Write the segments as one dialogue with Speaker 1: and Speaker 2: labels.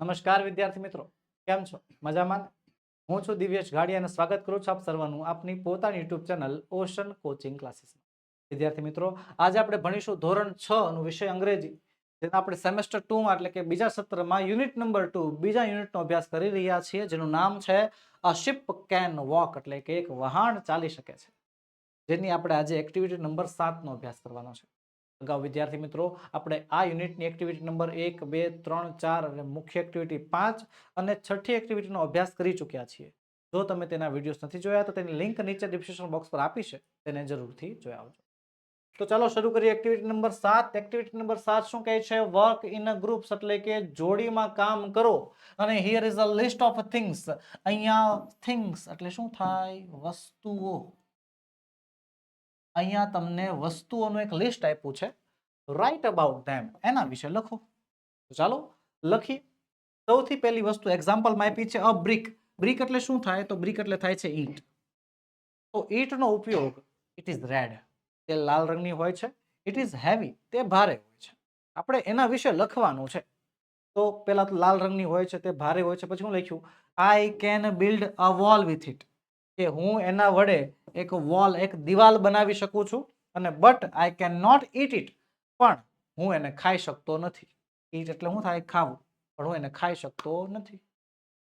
Speaker 1: નમસ્કાર વિદ્યાર્થી મિત્રો, કેમ છો? મજામાં હું છું દિવ્યેશ ગાડી અને સ્વાગત કરું છું આપ સર્વનું આપની પોતાની YouTube channel ocean coaching classes વિદ્યાર્થી મિત્રો, આજે આપણે ભણીશું ધોરણ છ નું વિષય અંગ્રેજી, જેને આપણે સેમેસ્ટર ટુમાં એટલે કે બીજા સત્રમાં યુનિટ નંબર ટુ, બીજા યુનિટનો અભ્યાસ કરી રહ્યા છીએ, જેનું નામ છે અ શિપ કેન વોક, એટલે કે એક વહાણ ચાલી શકે છે. જેની આપણે આજે એક્ટિવિટી નંબર સાતનો અભ્યાસ કરવાનો છે. અગાઉ વિદ્યાર્થી મિત્રો, આપણે આ યુનિટની એક્ટિવિટી નંબર એક, બે, ત્રણ, ચાર અને મુખ્ય એક્ટિવિટી પાંચ અને છઠ્ઠી એક્ટિવિટીનો અભ્યાસ કરી ચૂક્યા છીએ. જો તમે તેના વિડીયોઝ નથી જોયા, તો તેની લિંક નીચે ડિસ્ક્રિપ્શન બોક્સ પર આપી છે. તેને જરૂરથી જોઈ આવજો. તો ચાલો શરૂ કરીએ એક્ટિવિટી નંબર સાત. એક્ટિવિટી નંબર સાત શું કહે છે? વર્ક ઇન અ ગ્રુપ્સ એટલે કે જોડીમાં કામ કરો. અને here is a list of things અહીંયા થિંગ્સ એટલે શું થાય? વસ્તુઓ. અહીંયા તમને વસ્તુઓનું એક લિસ્ટ આપ્યું છે. રાઇટ અબાઉટ ધેમ એના વિશે લખો. ચાલો લખી સૌથી પહેલી વસ્તુ એક્ઝામ્પલમાં આપી છે અ બ્રિક બ્રિક એટલે શું થાય? તો બ્રિક એટલે થાય છે ઈંટ. તો ઈટનો ઉપયોગ ઇટ ઇઝ રેડ તે લાલ રંગની હોય છે. ઇટ ઇઝ હેવી તે ભારે હોય છે. આપણે એના વિશે લખવાનું છે. તો પેલા તો લાલ રંગની હોય છે, તે ભારે હોય છે. પછી હું લખ્યું I can build a wall with it કે હું એના વડે એક વોલ, એક દિવાલ બનાવી શકું છું અને but I can not eat it પણ હું એને ખાઈ શકતો નથી. ઈટ એટલે શું થાય ખાવું. પણ હું એને ખાઈ શકતો નથી.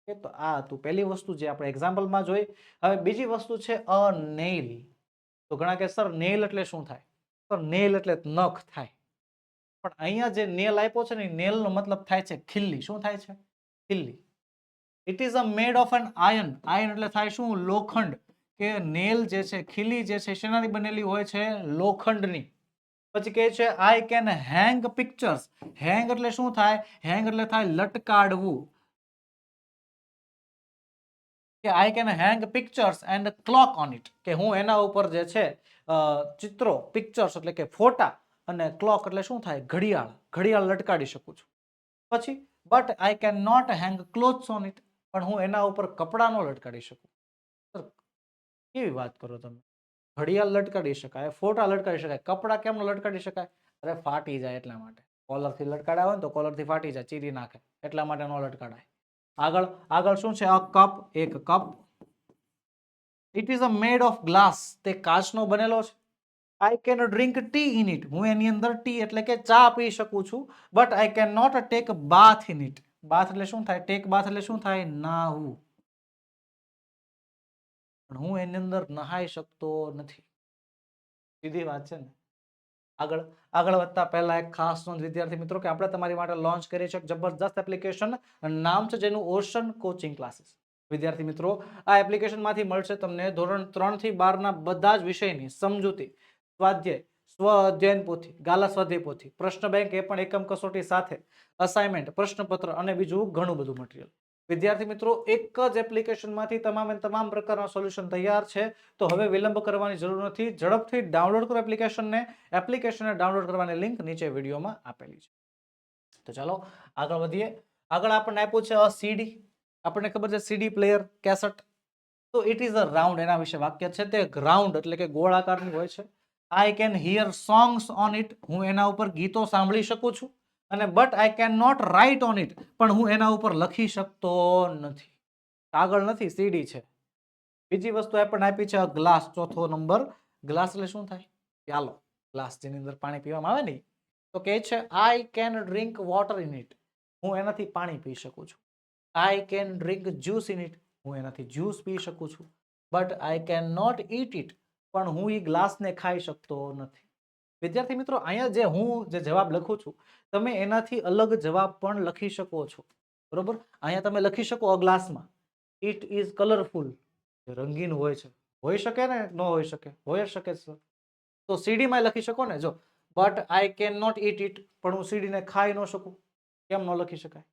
Speaker 1: એ તો આ હતું પહેલી વસ્તુ જે આપણે એક્ઝામ્પલમાં જોઈ. હવે બીજી વસ્તુ છે અ નેલ તો ઘણા કે સર નેલ એટલે શું થાય? સર નેલ એટલે નખ થાય. પણ અહીંયા જે નેલ આપ્યો છે ને નેલનો મતલબ થાય છે ખિલ્લી. શું થાય છે? ખિલ્લી. It is a made of an iron iron એટલે થાય શું? લોખંડ. કે નેલ જે છે, ખીલી જે છે શેનાની બનેલી હોય છે? લોખંડની. પછી કહે છે આઈ કેન હેંગ પિક્ચર્સ હેંગ એટલે શું થાય? હેંગ એટલે થાય લટકાડવું. કે I can hang pictures and clock on it કે હું એના ઉપર જે છે ચિત્રો પિક્ચર્સ એટલે કે ફોટા અને ક્લોક એટલે શું થાય? ઘડિયાળ. ઘડિયાળ લટકાડી શકું છું. પછી but I can not hang clothes on it પણ હું એના ઉપર કપડાનો લટકાડી શકું. કેવી વાત કરો તમે ઘડિયાળ લટકાડી શકાય ફોટા લટકાડી શકાય કપડાં કેમ ન લટકાડી શકાય અરે ફાટી જાય એટલા માટે કોલરથી લટકાડ્યા હોય ને તો કોલરથી ફાટી જાય ચીરી નાખે એટલા માટે ન લટકાડાય આગળ આગળ શું છે અ કપ એક cup it is a made of glass તે કાચનો બનેલો છે I can drink tea in it હું એની અંદર ટી એટલે કે ચા પી શકું છું but I can not take bath in it bath એટલે શું થાય ટેક બાથ એટલે શું થાય નાહવું પણ હું એની અંદર નહાઈ શકતો નથી. સીધી વાત છે ને? આગળ આગળ વધતા પહેલા એક ખાસ નોંધ, વિદ્યાર્થી મિત્રો, કે આપણે તમારી માટે લોન્ચ કરી છે જબરજસ્ત એપ્લિકેશન નામ છે જેનું ઓશન કોચિંગ ક્લાસીસ વિદ્યાર્થી મિત્રો, આ એપ્લિકેશનમાંથી મળશે તમને ધોરણ ત્રણથી બારના બધા જ વિષયની સમજૂતી, સ્વાધ્યાય, સ્વ અધ્યયન પોથી, ગાલા સ્વાધ્યાય પોથી, પ્રશ્ન બેંક એ પણ એકમ કસોટી સાથે અસાઇનમેન્ટ પ્રશ્નપત્ર અને બીજું ઘણું બધું મટીરિયલ વિદ્યાર્થી મિત્રો, એક જ એપ્લિકેશનમાંથી તમામે તમામ પ્રકારના સોલ્યુશન તૈયાર છે. તો હવે વિલંબ કરવાની જરૂર નથી. ઝડપથી ડાઉનલોડ કરો એપ્લિકેશનને એપ્લિકેશનને ડાઉનલોડ કરવાની લિંક નીચે વિડીયોમાં આપેલી છે. તો ચાલો આગળ વધીએ. આગળ આપણને આપ્યું છે અ સીડી આપણને ખબર છે સીડી પ્લેયર કેસેટ તો ઇટ ઇઝ અ રાઉન્ડ એના વિશે વાક્ય છે. તે રાઉન્ડ એટલે કે ગોળાકારની હોય છે. I can hear songs on it હું એના ઉપર ગીતો સાંભળી શકું છું. અને but I can not write on it પણ હું એના ઉપર લખી શકતો નથી. કાગળ નથી સીડી છે. બીજી વસ્તુ એ પણ આપી છે ગ્લાસ ચોથો નંબર ગ્લાસ એટલે શું થાય? પ્યાલો ગ્લાસ જેની અંદર પાણી પીવામાં આવે ને, તો કહે છે I can drink water in it હું એનાથી પાણી પી શકું છું. I can drink juice in it હું એનાથી જ્યુસ પી શકું છું. But I can not eat it પણ હું એ ગ્લાસને ખાઈ શકતો નથી. વિદ્યાર્થી મિત્રો, અહીંયા જે હું જે જવાબ લખું છું, તમે એનાથી અલગ જવાબ પણ લખી શકો છો. બરોબર? અહીંયા તમે લખી શકો અગ્લાસમાં ગ્લાસમાં. ઇટ ઇઝ કલરફુલ રંગીન હોય છે. હોઈ શકે ને? ન હોઈ શકે? હોઈ શકે સર તો સીડીમાં લખી શકો ને? જો but I can not eat it પણ હું સીડીને ખાઈ ન શકું. કેમ ન લખી શકાય?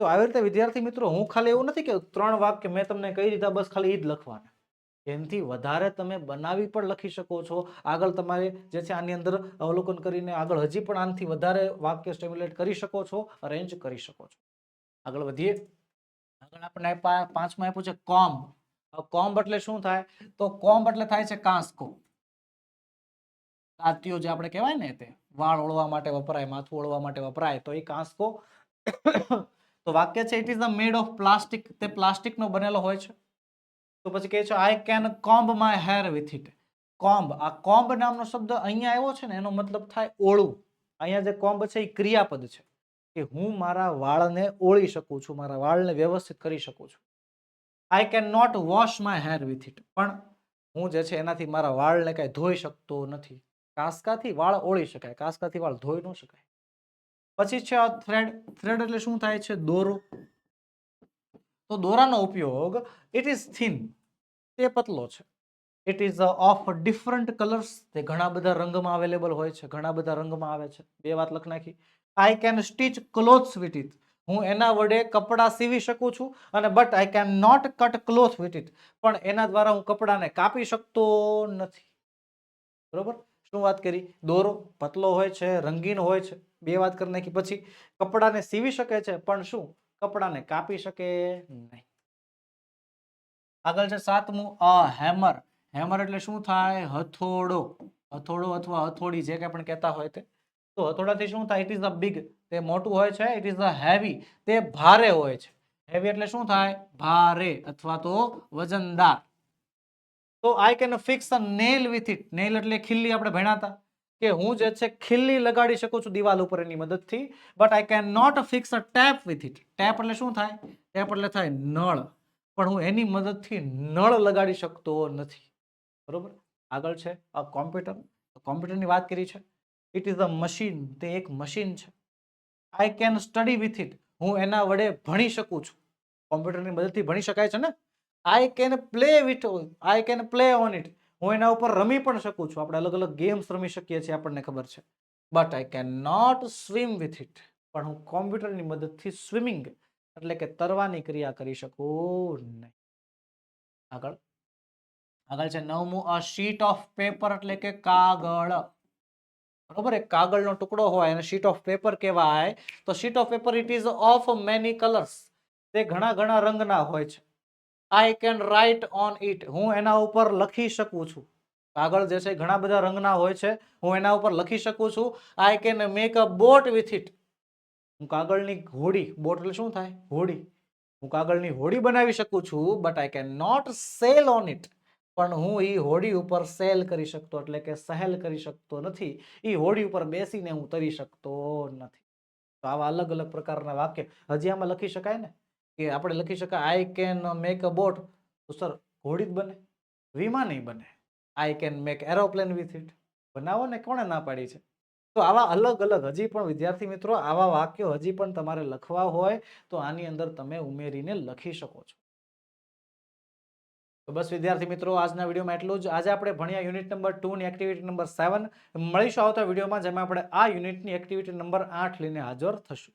Speaker 1: તો આવી રીતે વિદ્યાર્થી મિત્રો, હું ખાલી એવું નથી કે ત્રણ વાક્ય મેં તમને કહી દીધા, બસ ખાલી એ જ લખવાના. એનાથી વધારે તમે બનાવી પણ લખી શકો છો. આગળ તમારે જે છે આની અંદર અવલોકન કરીને આગળ હજી પણ આનાથી વધારે વાક્ય સ્ટેમ્યુલેટ કરી શકો છો અરેન્જ કરી શકો છો. આગળ વધીએ. આગળ આપણે પાંચમાં આપ્યું છે કોમ્બ. કોમ્બ એટલે શું થાય? તો કોમ્બ એટલે થાય છે કાંસકો. કાતિયો જે આપણે કહેવાય ને તે, વાળ ઓળવા માટે વપરાય, માથું ઓળવા માટે વપરાય, તો એ કાંસકો. તો વાક્ય છે it is the made of plastic તે પ્લાસ્ટિકનો બનેલો હોય છે. તો પછી કહે છે I can comb my hair with it comb આ કોમ્બ નામનો શબ્દ અહીંયા આવ્યો છે ને, એનો મતલબ થાય ઓળું અહીંયા જે કોમ્બ છે એ ક્રિયાપદ છે. કે હું મારા વાળને ઓળી શકું છું, મારા વાળને વ્યવસ્થિત કરી શકું છું. I can not wash my hair with it પણ હું જે છે એનાથી મારા વાળને કાંઈ ધોઈ શકતો નથી. કાંસકાથી વાળ ઓળી શકાય, કાંસકાથી વાળ ધોઈ ન શકાય. પછી છે આ થ્રેડ થ્રેડ એટલે શું થાય છે? દોરો. તો દોરાનો ઉપયોગ ઇટ ઇઝ થિન તે પતલો છે. It is of different colours તે ઘણા બધા રંગમાં અવેલેબલ હોય છે, ઘણા બધા રંગમાં આવે છે. બે વાત લખ નાખી. I can stitch clothes with it હું એના વડે કપડાં સીવી શકું છું અને but I can not cut cloth with it પણ એના દ્વારા હું કપડાને કાપી શકતો નથી. બરોબર? શું વાત કરી? દોરો પતલો હોય છે, રંગીન હોય છે. બે વાત કરી નાખી. પછી કપડાને સીવી શકે છે, પણ શું? કપડાને કાપી શકે નહીં. આગળ છે સાતમું, અ, હેમર. હેમર એટલે શું થાય? હથોડો. હથોડો અથવા હથોડી જે કંઈ પણ કહેતા હોય તે. તો હથોડાથી શું થાય? ઇટ ઇઝ અ બિગ તે મોટું હોય છે. ઇટ ઇઝ અ હેવી તે ભારે હોય છે. હેવી એટલે શું થાય? ભારે અથવા તો વજનદાર. તો I can fix a nail with it nail એટલે ખીલ્લી આપણે ભણ્યા કે હું જે છે ખીલ્લી લગાડી શકું છું દિવાલ ઉપર એની મદદથી but I can not fix a tape with it tape એટલે શું થાય? ટેપ એટલે થાય નળ. પણ હું એની મદદથી નળ લગાડી શકતો નથી. બરોબર? આગળ છે આ કોમ્પ્યુટર કોમ્પ્યુટરની વાત કરી છે. ઇટ ઇઝ અ મશીન તે એક મશીન છે. I can study with it હું એના વડે ભણી શકું છું. કોમ્પ્યુટરની મદદથી ભણી શકાય છે ને? I can play with I can play on it હું એના ઉપર રમી પણ શકું છું. આપણે અલગ અલગ ગેમ્સ રમી શકીએ છીએ, આપણને ખબર છે. But I can not swim with it પણ હું કોમ્પ્યુટરની મદદથી સ્વિમિંગ એટલે કે તરવાની ક્રિયા કરી શકું નહીં. આગળ. આગળ છે, નવમું અ શીટ ઓફ પેપર એટલે કે કાગળ. બરોબર? એક કાગળનો ટુકડો હોય અને શીટ ઓફ પેપર કહેવાય. તો sheet of paper it is of many colours તે ઘણા ઘણા રંગના હોય છે. I can write on it હું એના ઉપર લખી શકું છું. કાગળ જે છે ઘણા બધા રંગના હોય છે. હું એના ઉપર લખી શકું છું. I can make a boat with it હું કાગળની હોડી બોટ એટલે શું થાય? હોડી. હું કાગળની હોડી બનાવી શકું છું but I can not sail on it પણ હું એ હોડી ઉપર સેલ કરી શકતો, એટલે કે સહેલ કરી શકતો નથી. એ હોડી ઉપર બેસીને હું તરી શકતો નથી. તો આવા અલગ અલગ પ્રકારના વાક્ય હજી આમાં લખી શકાય ને? કે આપણે લખી શકાય I can make a boat તો સર હોડી જ બને, વિમાન નહીં બને. I can make aeroplane with it બનાવો ને કોણે ના પાડી છે? તો આવા અલગ અલગ હજી પણ વિદ્યાર્થી મિત્રો, આવા વાક્યો હજી પણ તમારે લખવા હોય, તો આની અંદર તમે ઉમેરીને લખી શકો છો. તો બસ વિદ્યાર્થી મિત્રો, આજના વિડીયોમાં એટલું જ. આજે આપણે ભણ્યા યુનિટ નંબર ટુ ની એક્ટિવિટી નંબર સેવન. મળીશું આવતા વિડીયોમાં, જેમાં આપણે આ યુનિટની એક્ટિવિટી નંબર આઠ લઈને હાજર થશું.